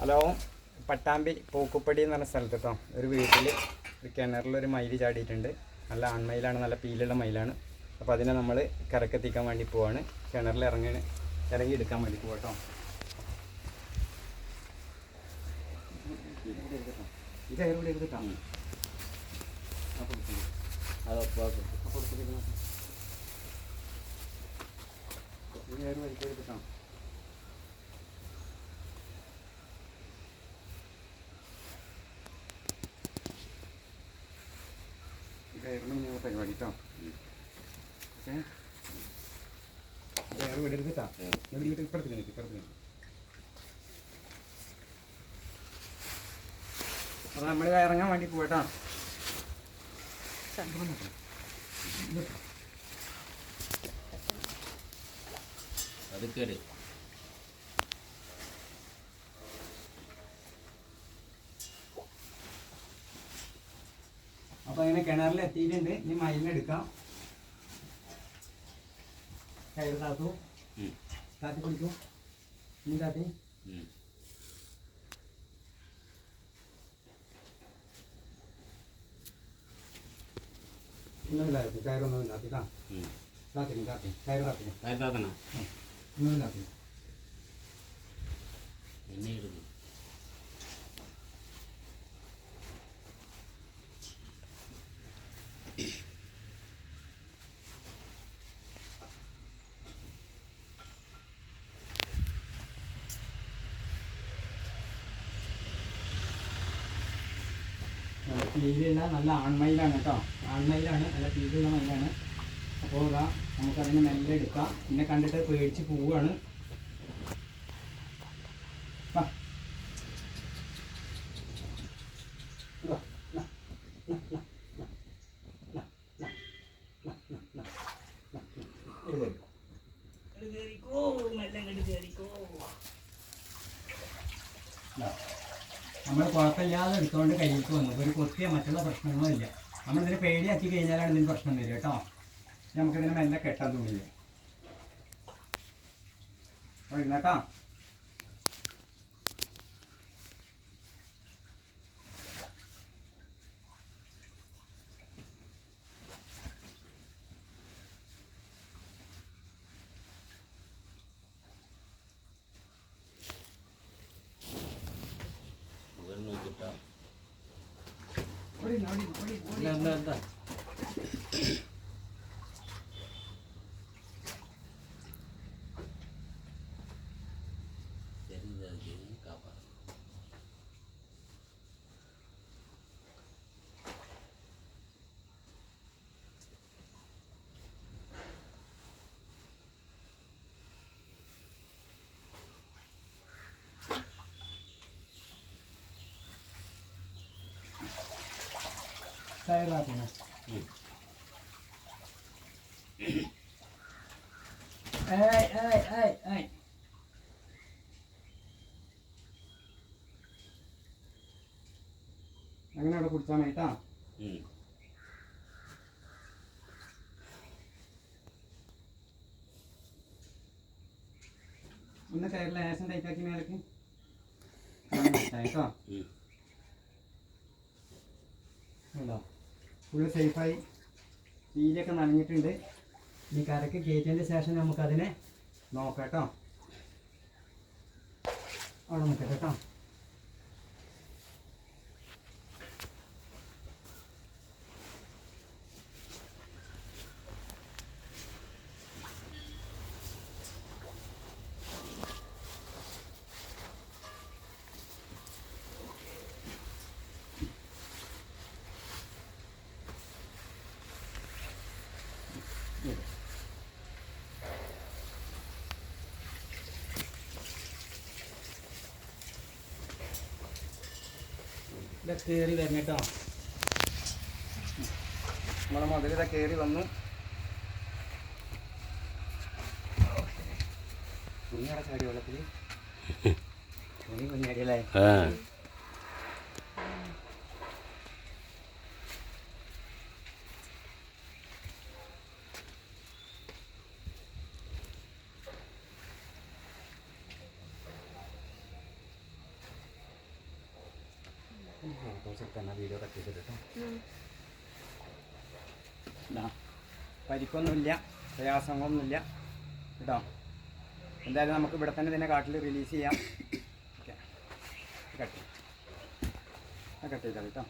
Hello Pattambi പൂക്കുപ്പടി എന്ന് പറഞ്ഞ സ്ഥലത്ത് കേട്ടോ ഒരു വീട്ടിൽ ഒരു കിണറിലൊരു മയിൽ ചാടിയിട്ടുണ്ട്. നല്ല ആൺമയിലാണ് നല്ല പീലുള്ള മയിലാണ്. അപ്പോൾ അതിനെ നമ്മൾ കരക്കെത്തിക്കാൻ വേണ്ടി പോവാണ്. കിണറിൽ ഇറങ്ങി ഇറങ്ങി എടുക്കാൻ വേണ്ടി പോകട്ടോ ഇത് എവിടെ എടുത്തിട്ടാ? ഏറ് എടുത്തിട്ടാ ഇതായിരുന്നു നിങ്ങൾ പരിപാടി കേട്ടോ ഓക്കെ. വേറെ വീട് എടുത്തിട്ടാ? ഞാൻ വീട്ടിൽ ഇപ്പുറത്ത് നിൽക്ക് ഇപ്പുറത്ത് നിൽക്ക്. അപ്പോൾ നമ്മൾ ഇറങ്ങാൻ വേണ്ടി പോയിട്ടാ അത് അപ്പോൾ അങ്ങനെ കിണറിൽ എത്തിയിട്ടുണ്ട്. ഇനി മരുന്നെടുക്കാം കയറ് താത്തു. താത്തി പിടിക്കും ഇനി താത്തി. ഒന്നുമില്ലായിരുന്നു കയറൊന്നും ഇല്ലാത്തി താത്തിന് താത്തി കയറ് താത്തിന്. എന്നെ ഇടുന്നു പീലിയുള്ള നല്ല ആൺമയിലാണ് കേട്ടോ. ആൺമയിലാണ് നല്ല പീലുള്ള മയിലാണ്. അപ്പോൾ ഇതാ നമുക്കതിനെ മെല്ലെ എടുക്കാം. പിന്നെ കണ്ടിട്ട് പേടിച്ച് പോവുകയാണ് Thank ഇതാ, നമ്മൾ കുഴപ്പമില്ലാതെ എടുത്തുകൊണ്ട് കയ്യിലേക്ക് വന്നു. ഒരു കൊത്തിയ മറ്റുള്ള പ്രശ്നങ്ങളില്ല നമ്മളിതിന് പേടിയാക്കി കഴിഞ്ഞാലാണ് ഇതിന് പ്രശ്നം വരിക കേട്ടോ. നമുക്കിതിനെ മെല്ലെ കെട്ടാൻ തോന്നില്ല. അപ്പോൾ 那那那。टायर आते हैं ऐ ऐ ऐ ऐ അങ്ങനെ അവിടെ കുടിച്ചാൽ മതി കേട്ടാ. ഒന്ന് കയറി ലേശം ടൈറ്റാക്കി മേലേക്ക്. കേട്ടോ. ഉണ്ടോ? ഫുള്ള് സേഫായി തീയിലൊക്കെ നനഞ്ഞിട്ടുണ്ട്. ഇനി കരക്ക് കയറ്റിയതിന്റെ ശേഷം നമുക്കതിനെ നോക്കാം കേട്ടോ. അവിടെ നിൽക്കട്ടെ കേട്ടോ. ഇത് കയറി വരണേട്ടോ നമ്മളെ മുതൽ ഇതാ കയറി വന്നു. കുഞ്ഞാടെ ചാടി വെള്ളത്തിൽ തുണി കുഞ്ഞാടിയല്ലേ വീഡിയോ കട്ട് ചെയ്തിട്ട് പരിക്കൊന്നുമില്ല പ്രയാസങ്ങളൊന്നുമില്ല കേട്ടോ എന്തായാലും നമുക്ക് ഇവിടെ തന്നെ ഇതിനെ കാട്ടിൽ റിലീസ് ചെയ്യാം ഓക്കെ കട്ട് ചെയ്താൽ കേട്ടോ